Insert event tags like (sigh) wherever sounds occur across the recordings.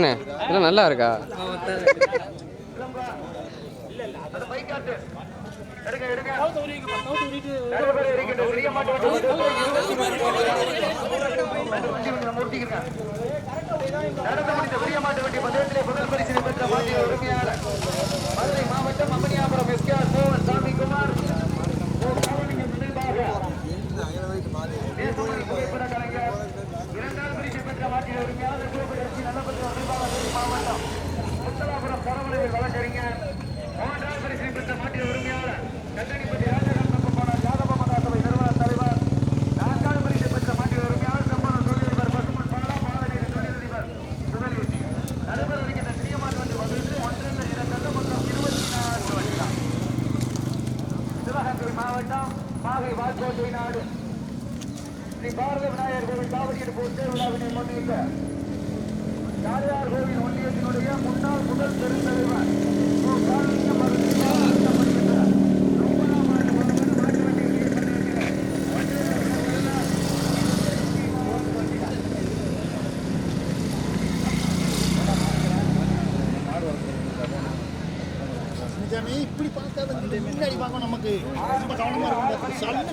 அதானே இதெல்லாம் நல்லா இருக்கா? நடந்து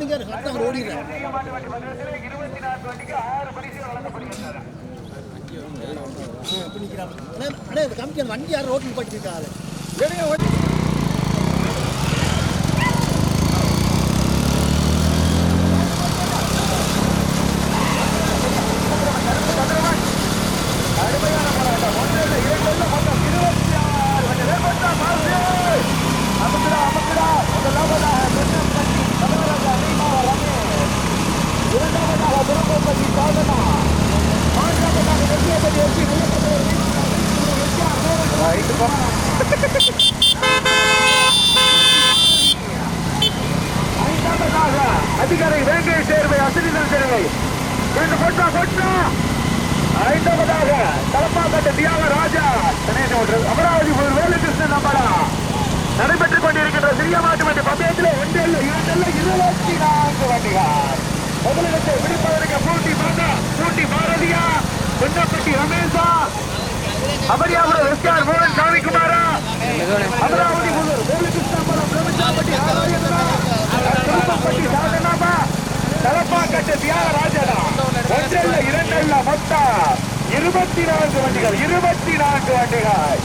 முடிஞ்சார் கரெக்டாக அவர் ஓடிடுறார். அண்ணே அண்ணே கமிட்டி வண்டி யாரும் ரோட்டில் போயிட்டு இருக்காரு 100 high.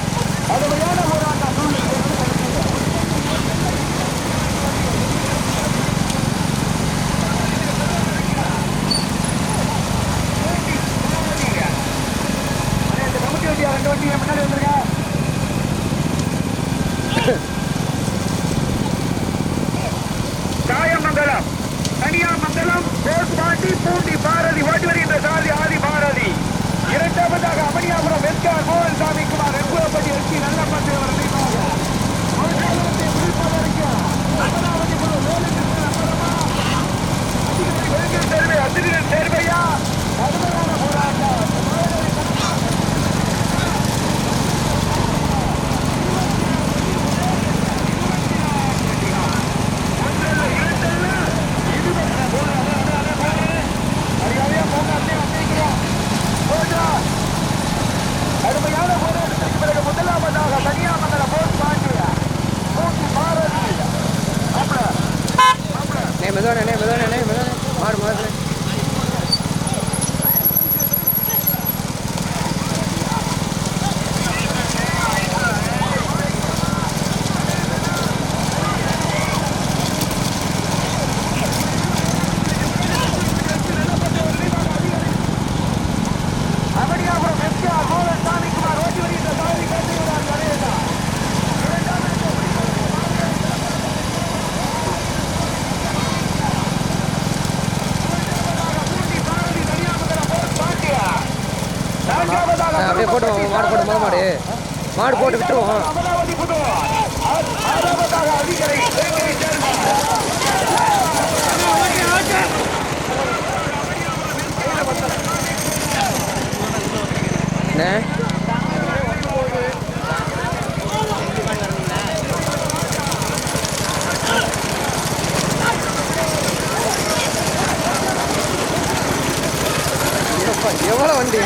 மாடு போட்டு விட்டுருவோம். எவ்வளோ வண்டி?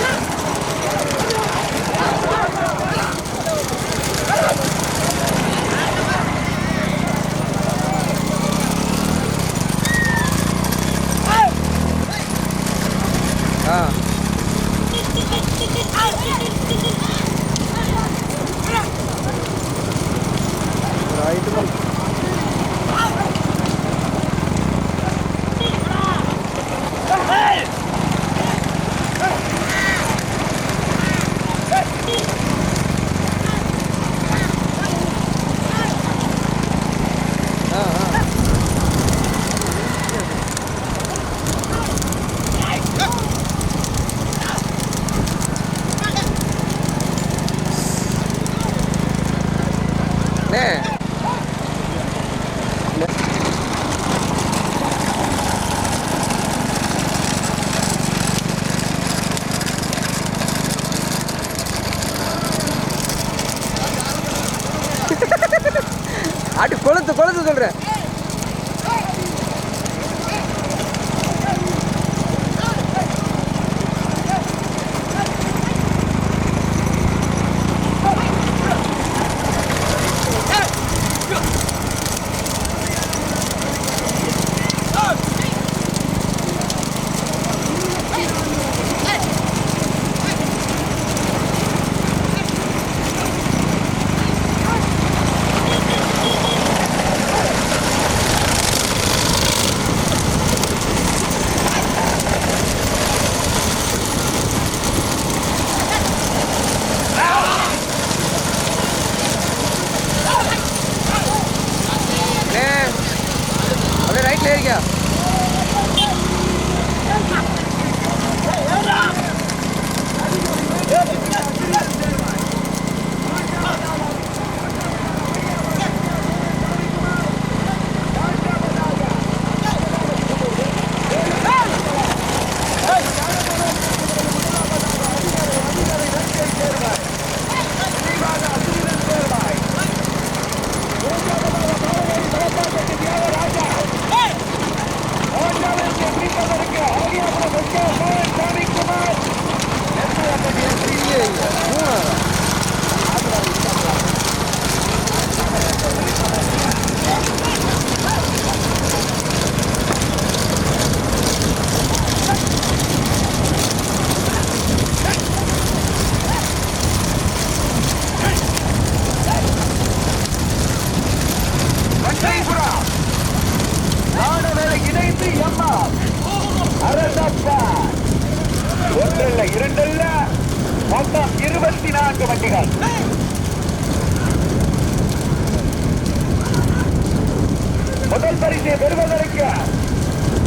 முதல் பரிசை பெறுவதற்கு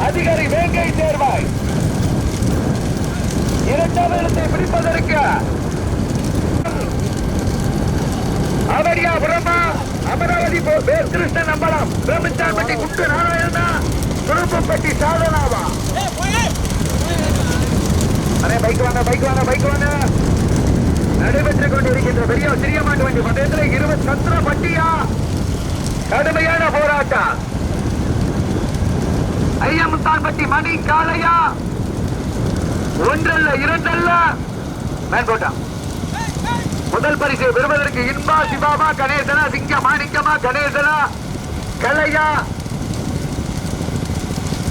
அதிகாரி வேங்கை தேர்வாய் இரண்டாம் இடத்தை பிடிப்பதற்கு அவடியா பிரம்மா அமராவதி கிருஷ்ணன் நம்பலம் பிரமிச்சான்பட்டி குண்டு நாராயணா குடும்பப்பட்டி சாதனாவா? அண்ணே பைக் வாங்க பைக் வாங்க பைக் வாங்க. நடைபெற்றுக் கொண்டிருக்கின்ற பெரிய சிறிய மாட்டு வண்டி பந்தயத்தில் இருபத்தி சத்திர பட்டியா. கடுமையான போராட்டம். ஐயமுத்தான்பட்டி மணி காலையா ஒன்றல்ல இரண்டல்ல? மேன்கோட்டா முதல் பரிசு பெறுவதற்கு இன்பா சிவாமா கணேசனா சிங்க மாணிக்கமா கணேசனா கலையா?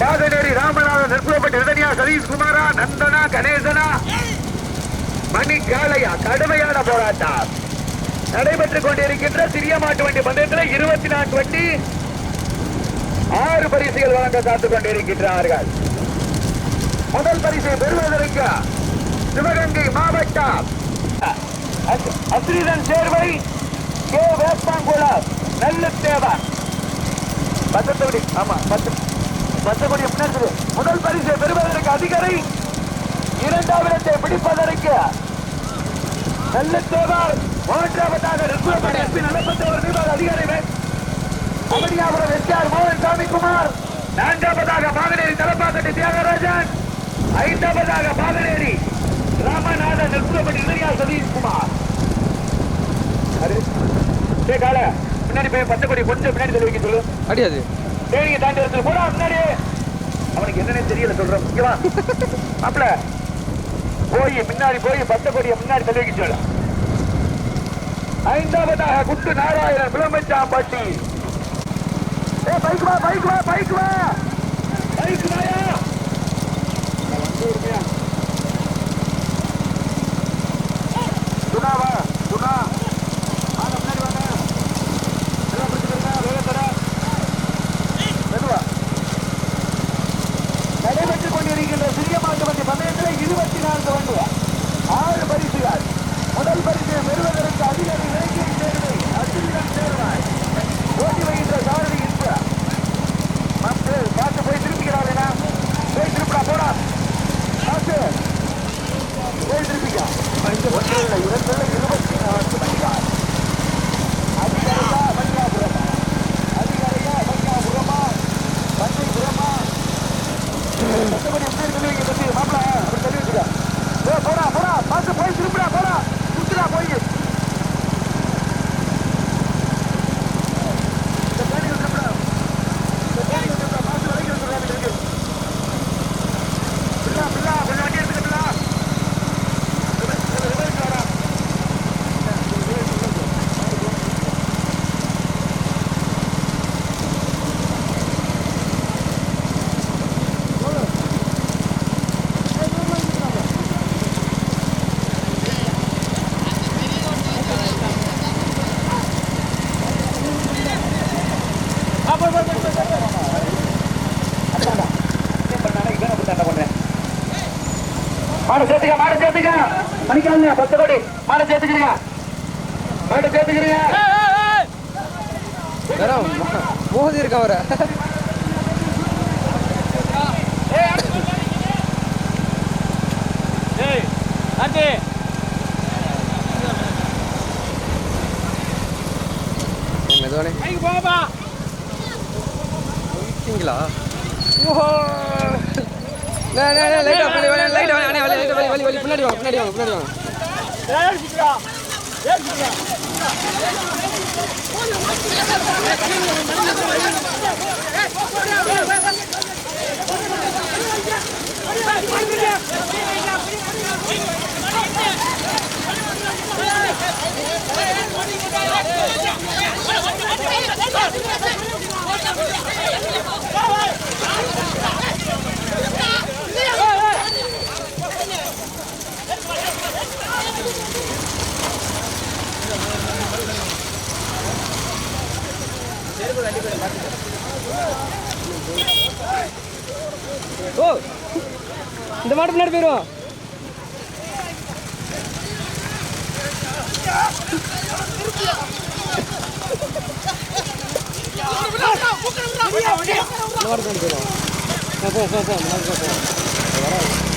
காதநேரி ராமநாதன் நெற்புறப்பட்ட இதனியா சதீஷ்குமாரா நந்தனா கணேசனா? மணி காலையா கடுமையான போராட்டம். நடைபெற்றுக் கொண்டிருக்கின்ற சிறிய மாட்டு வண்டி பந்தயத்தில் இருபத்தி நான்கு வண்டி ஆறு பரிசுகள் வழங்க காத்துக் கொண்டிருக்கின்றார்கள். முதல் பரிசை பெறுவதற்கு சிவகங்கை மாவட்டம் அஸ்ரீதன் சேர்வை கே வேப்பாங்குளம் நல்ல தேவன் பத்தத்தோடி ஆமா பத்து பத்தக்கூடிய முன்னாடி சொல்லு. முதல் பரிசை பெறுவதற்கு அதிகாரி இரண்டாம் இடத்தை பிடிப்பதற்கு நல்ல தேவர் மூன்றாவதாக ரிப்பன் எஸ்பி நலப்பத்து ஒரு நிர்வாக அதிகாரிகள் அமடியாபுரம் எஸ்ஆர் மோகன் சாமி குமார். நான்காவதாக பாகனேரி தலப்பாக்கட்டி தியாகராஜன். ஐந்தாவதாக பாகனேரி ராமநாதன் நிற்புறப்பட்டி இளையா சதீஷ்குமார் கால பின்னாடி போய் பத்து கோடி பின்னாடி தெரிவிக்க சொல்லு. அடியாது. தேனியை தாண்டி வந்து போடா முன்னாடி அவனுக்கு என்னன்னு தெரியல சொல்றேன். முக்கியமா அப்பல போய் முன்னாடி போய் பத்து கோடியை முன்னாடி தெரிவிக்க சொல்லலாம் ஐந்தாவதாக குட்டு நாராயணன் விளம்பச்சாம்பட்டி பைக் வா பைக் வா பைக் வா. பைக் வாயா? அடிக்காதீங்க பத்து கோடி. மாட சேர்த்துக்கிறீங்க. மாட சேர்த்துக்கிறீங்க. மோதி இருக்க அவரை? போவா ஓஹோ. பின்னாடி வாங்க பின்னாடி வாங்க பின்னாடி வாங்க Давай! ஓ இந்த மாட்டு பின்னாடி போயிடும் போயிடும் போ போ போ போ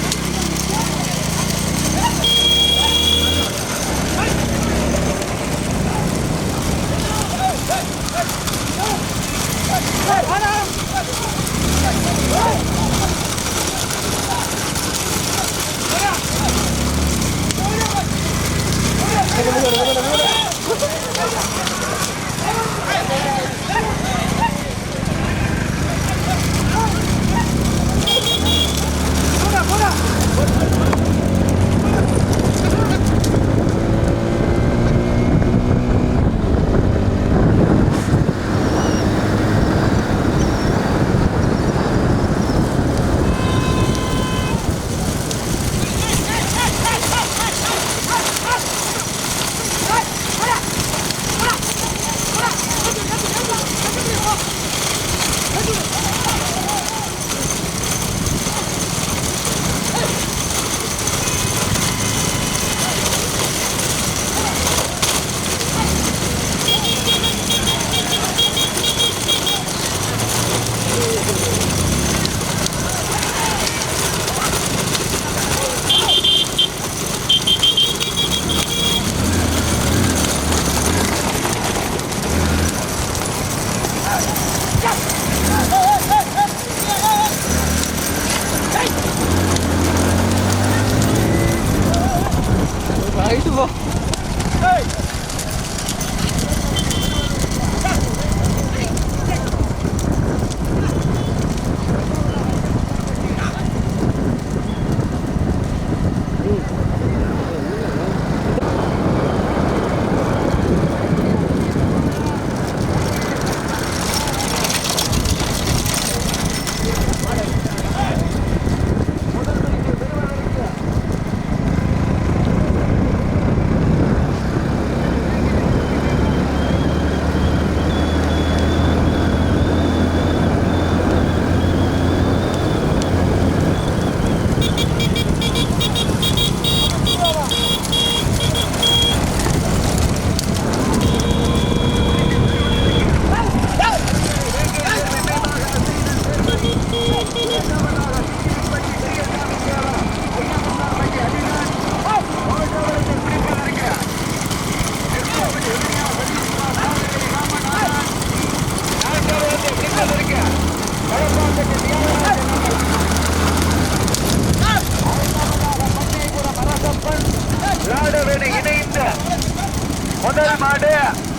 மாடு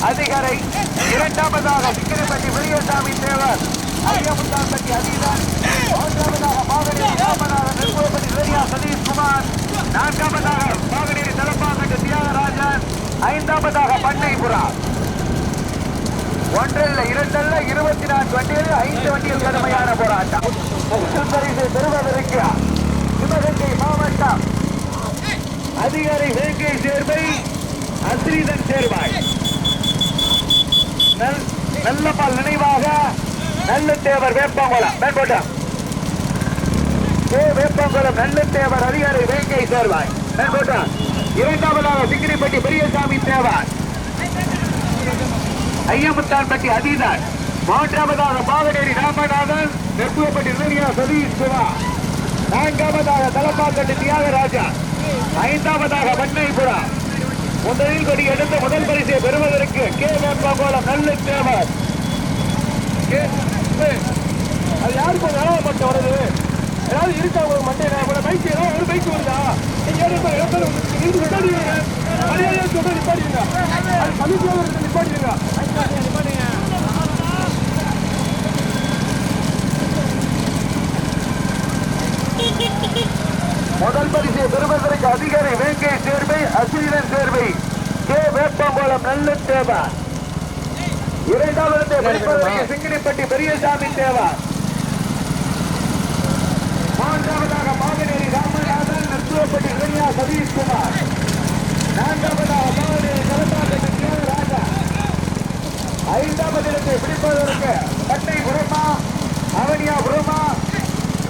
அதிகாரை இரண்டாவதாக சிக்கிரிப்பட்டி பெரியசாமி தேவர். ஐயமுத்தாம்பட்டி அதிகார் மூன்றாவதாக பாகனேரி ராமநாதன் நெருங்கோப்பட்டி ரேடியா சதீஷ்குமார். நான்காவதாக பாகனேரி தலப்பாக்கட்டு தியாகராஜன். ஐந்தாவதாக பண்ணைபுரா. ஒன்றல்ல இரண்டல்ல இருபத்தி நான்கு வண்டிகளில் ஐந்து வண்டியில் கடுமையான போராட்டம். பரிசு பெறுவதற்கு சிவகங்கை மாவட்டம். அதிகாரி வேங்கை சேர்வை அஸ்ரீதன் சேர்வாய். நல்- பால் நினைவாக நல்ல தேவர் வேப்பங்குளம் மேற்கொண்டாம் வேப்பங்குளம் நல்ல தேவர் அதிகாரி வேங்கை சேர்வாய் மேற்கொண்டாம் இரண்டாவதாக சிங்கிரிப்பட்டி பெரியசாமி தேவர் ஐயமுத்தான்பட்டி அதீதான். மூன்றாவதாக பாகனேரி ராமநாதன் நெருப்புவப்பட்டி ரேடியா சதீஷ் சிவா. நான்காவதாக தலப்பாக்கட்டு தியாகராஜா ஐந்தாவதாக வன்னைபுரம் முதலில் கொடி எடுத்த முதல் பரிசை பெறுவதற்கு கே வேப்பகோளம் நல்ல தேவர். அது யாருக்கு ஒரு அளவு வருது ஏதாவது இருக்கா ஒரு மண்டையில? ஒரு பைக் ஏதாவது ஒரு பைக் வருதா? நீங்க ஏதாவது இடத்துல நீங்க நிப்பாட்டிடுங்க. மரியாதையா சொல்ல நிப்பாடுவீங்க அது சமீபத்தில் இருக்கு நிப்பாட்டிடுங்க. (laughs) முதல் பரிசை பெறுவதற்கு அதிகாரி வேங்கை சேர்வை அசிரன் சேர்வை. கே வேப்பம்பலம் நல்ல தேவா இரண்டாவது பிடிப்பதற்கு சிங்கினிப்பட்டி பெரியசாமி தேவா. மூன்றாவதாக மாங்கனேரி ராமநாதன் நத்துவப்பட்டி இளையா சதீஷ்குமார். நான்காவதாக மாங்கனேரி கலந்தாப்பட்டி தியாகராஜா ஐந்தாவது இடத்தை பிடிப்பதற்கு பட்டை புறமா அவனியா புறமா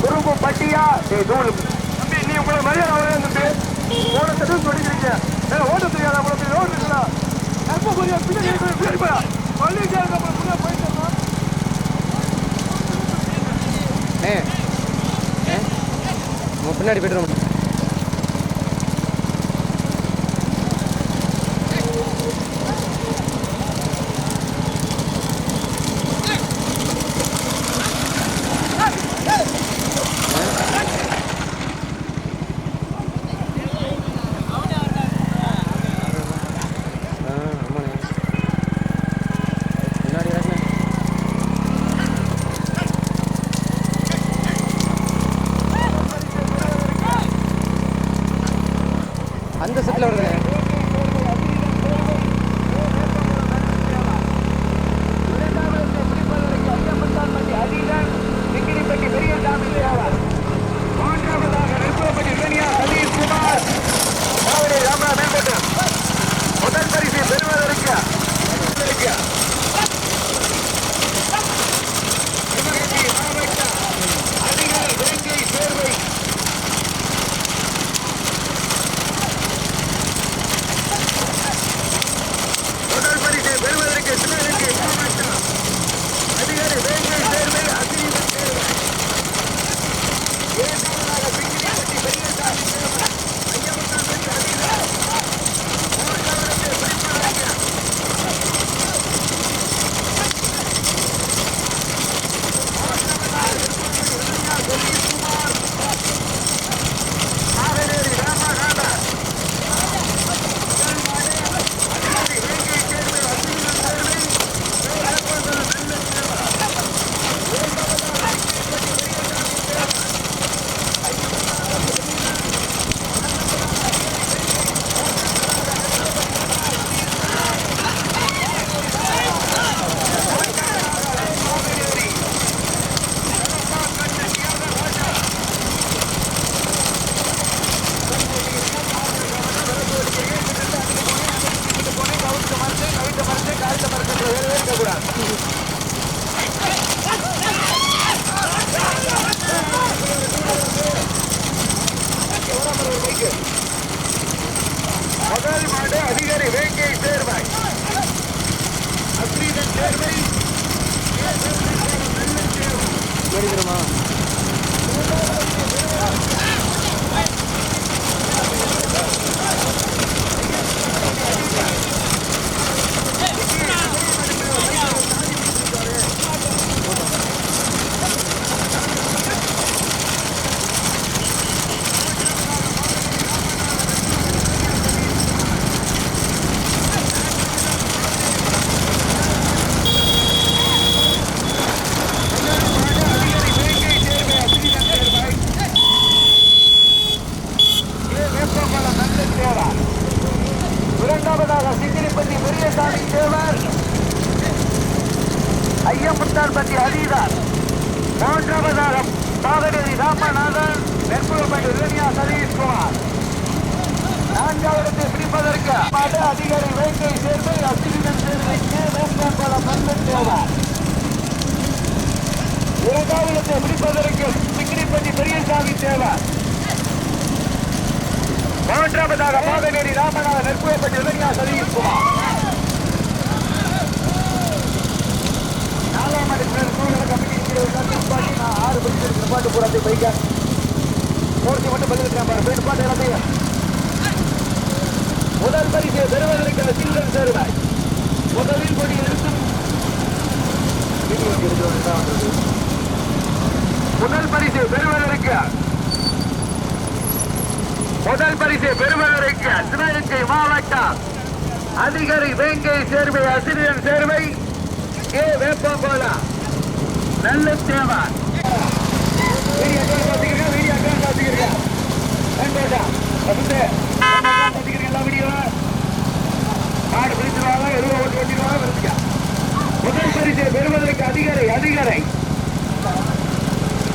குறும்பு பட்டியா ஏய், தூள். தம்பி, நீ உங்களை மரியாதை அவரே இருந்துட்டு? ஓட தூக்கி ஓடிக்கிறீங்க ஏய், ஓட்ட தெரியாத உங்களுக்கு ரோடு இருக்குதா? எப்ப புரியா பின்னாடி இருக்கிற பின்னாடி போயா பள்ளி கேளுங்க அப்புறம் முன்னாடி போயிட்டு பின்னாடி போய்ட்டு அதிகாரி வேங்கை சேர்ந்து அசிரிதன் சேர்வைக்கு வேட்பாளர் மன்னன் தேவர் இரண்டாவது பிடிப்பதற்கு சிக்கிரிப்பட்டி பெரியசாமி தேவர் மூன்றாவதாக பாகடேரி ராமநாத நெற்புறப்பட்டு இளைஞா சதீஷ்குமார் நாலாம் ஆண்டு சூழல கமிட்டி நிப்பாட்டி நான் ஆறு பரிசு நிப்பாட்டு போறாது பைக்க. மூர்த்தி மட்டும் பதிலுக்கு பாரு. போய் நிப்பாட்டு எல்லாத்தையும் முதல் பரிசை பெறுவதற்கான சிங்கன் சேருவாய் முதலில் கொடி எடுத்தும் முதல் பரிசை பெறுவதற்கு முதல் பரிசை பெறுவதற்கு சிவகங்கை மாவட்டம் அதிகாரி Vengai Servai Asiriyan Servai A Veppampola Nalla Deva video advance பார்த்துக்கிறீங்க video advance பார்த்துக்கிறீங்க வேண்டாம் அப்படின்ட்டு பார்த்துக்கிறீங்க எல்லா வீடியோ மாடு பிடிச்சிருவாங்க எதுவும் ஓட்டு ஓட்டிடுவாங்க வருதுங்க முதல் பரிசு பெறுவதற்கு அதிகாரி அதிகாரி.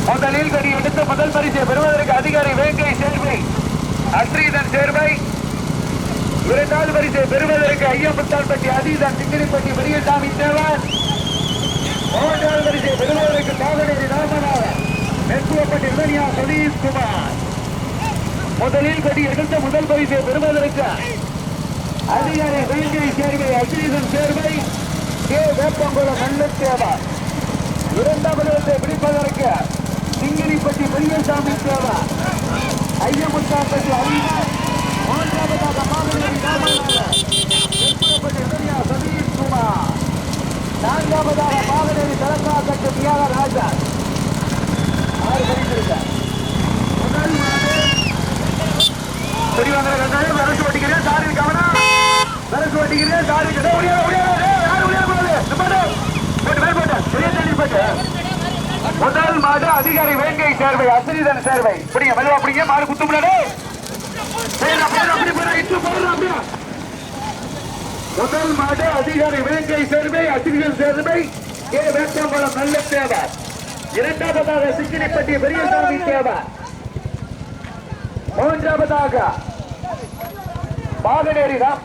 முதலில் கடி எடுத்து முதல் பரிசு பெறுவதற்கு அதிகாரி வேங்கை சேர்வை. அஸ்ரீதன் சேர்வை. இரண்டாவது பரிசு பெறுவதற்கு ஐயமுத்தான்பட்டி அதீதன் சிங்கிரிப்பட்டி பெரியசாமி தேவன் மூன்றாவது பெறுவதற்கு காவலரி ராமநாதன். முதலில் கடி எடுத்த முதல் பரிசை பெறுவதற்கு அதிகாரி வேங்கை சேர்வை அகிலீசன் சேர்வை கே. வேப்பங்குளம் நல்ல தேவர் இரண்டாவது பிடிப்பதற்கு சிங்கிரிப்பட்டி பெரியசாமி தேவர் ஐயமுத்தாப்பட்டி அறிவார் மூன்றாவதாக மாவீரன் ராமநாதன். நெற்றுவப்பட்டி நான்காவதாக மாவனேரி தலங்கா கட்டு தியாக ராஜா ஆறு பரிசிருக்கார் பெரியவங்க கண்டாயம் வரசு ஓட்டிக்கிறேன் சாரி கவனம் வரசு ஓட்டிக்கிறேன் சாரி கிட்ட முடியாது முடியாது யாரும் முடியாது கூடாது போட்டு மேல் போட்டு பெரிய தண்ணி போட்டு முதல் மாத அதிகாரி வேங்கை சேர்வை அசிரிதன் சேர்வை பிடிங்க மெதுவா பிடிங்க மாறு குத்து முன்னாடி முதல் மாத அதிகாரி வேங்கை சேர்வை அசிரிதன் சேர்வை ஏ வேட்டம்பலம் நல்ல தேவை இரண்டாவதாக சிக்கிரிப்பட்டி பெரியசாமி தேவை மூன்றாவதாக பாகனேரி ராம்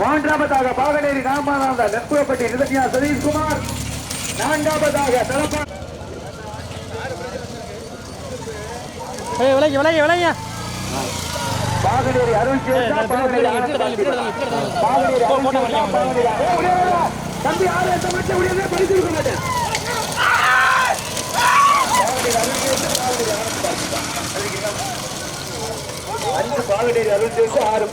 மூன்றாவதாக பாகனேரி ராமநாதன் நெற்புறப்பட்டி நிதன்யா சதீஷ்குமார். நான்காவதாக தலப்பா விளைய விளைய விளைய பாகனேரி அருள் சேஷா, பாகனேரி எடுத்து தள்ளி, எடுத்து தள்ளி, எடுத்து தள்ளி. பாகனேரி போ, அருள் போட்டா சேஷா, வரைக்கும் பாகனேரி அருள் ஏய், முடியாது, முடியாது. தம்பி ஆறு எட்ட மட்டும் முடியாது பரிசு கொடுக்க மாட்டேன் பாகனேரி அருள் சேஷா, அஞ்சு பாகனேரி அருள் சேஷா, ஆறு